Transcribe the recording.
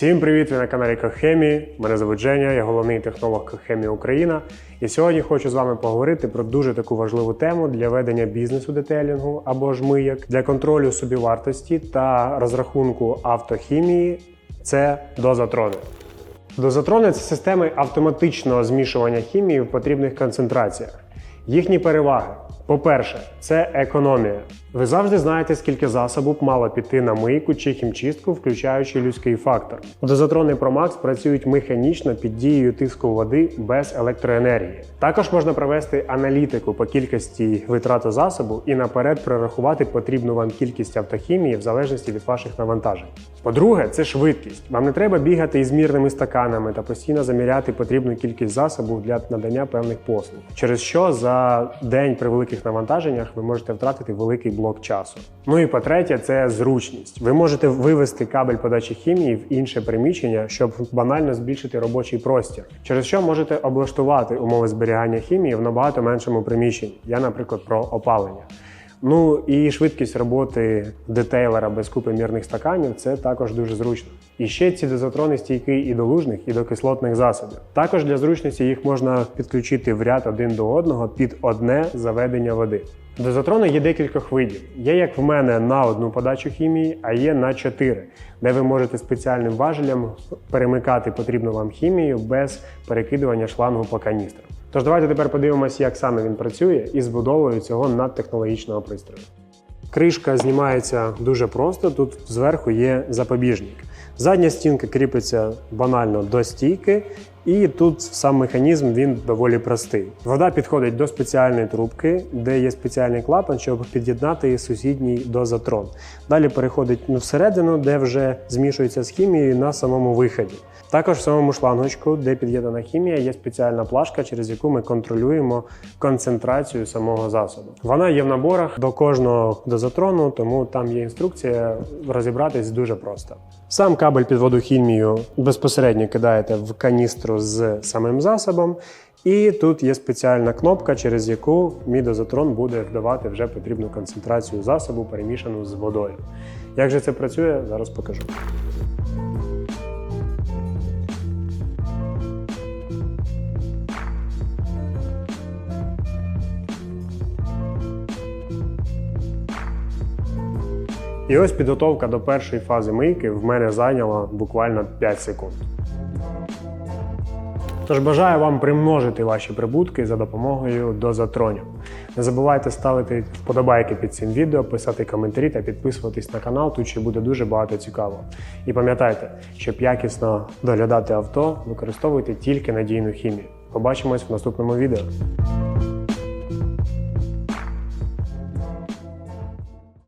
Всім привіт! Ви на каналі Кохемії. Мене звуть Женя, я головний технолог Кохемії Україна. І сьогодні хочу з вами поговорити про дуже таку важливу тему для ведення бізнесу детейлінгу або ж мияк, для контролю собівартості та розрахунку автохімії. Це дозатрони. Дозатрони це системи автоматичного змішування хімії в потрібних концентраціях. Їхні переваги. По-перше, це економія. Ви завжди знаєте, скільки засобу б мало піти на мийку чи хімчистку, включаючи людський фактор. Дозатрони ProMax працюють механічно під дією тиску води без електроенергії. Також можна провести аналітику по кількості витрату засобу і наперед прорахувати потрібну вам кількість автохімії в залежності від ваших навантажень. По-друге, це швидкість. Вам не треба бігати із мірними стаканами та постійно заміряти потрібну кількість засобу для надання певних послуг, через що за день при великих навантаженнях ви можете втратити великий блок часу. Ну і по-третє, це зручність. Ви можете вивести кабель подачі хімії в інше приміщення, щоб банально збільшити робочий простір, через що можете облаштувати умови зберігання хімії в набагато меншому приміщенні. Я, наприклад, про опалення. Ну і швидкість роботи детейлера без купи мірних стаканів це також дуже зручно. І ще ці дозатрони стійкі і до лужних, і до кислотних засобів. Також для зручності їх можна підключити в ряд один до одного під одне заведення води. Дозатрони є декількох видів. Є як в мене на одну подачу хімії, а є на чотири, де ви можете спеціальним важелем перемикати потрібну вам хімію без перекидування шлангу по каністрам. Тож давайте тепер подивимося, як саме він працює із збудовою цього надтехнологічного пристрою. Кришка знімається дуже просто. Тут зверху є запобіжник. Задня стінка кріпиться банально до стійки, і тут сам механізм він доволі простий. Вода підходить до спеціальної трубки, де є спеціальний клапан, щоб під'єднати сусідній дозатрон. Далі переходить ну, всередину, де вже змішується з хімією на самому виході. Також в самому шлангочку, де під'єднана хімія, є спеціальна плашка, через яку ми контролюємо концентрацію самого засобу. Вона є в наборах до кожного дозатрону, тому там є інструкція розібратись дуже просто. Сам кабель під воду хімію безпосередньо кидаєте в каністру з самим засобом, і тут є спеціальна кнопка, через яку мій дозатрон буде вдавати вже потрібну концентрацію засобу, перемішану з водою. Як же це працює, зараз покажу. І ось підготовка до першої фази мийки в мене зайняла буквально 5 секунд. Тож бажаю вам примножити ваші прибутки за допомогою дозатронів. Не забувайте ставити вподобайки під цим відео, писати коментарі та підписуватись на канал, тут ще буде дуже багато цікавого. І пам'ятайте, щоб якісно доглядати авто, використовуйте тільки надійну хімію. Побачимось в наступному відео.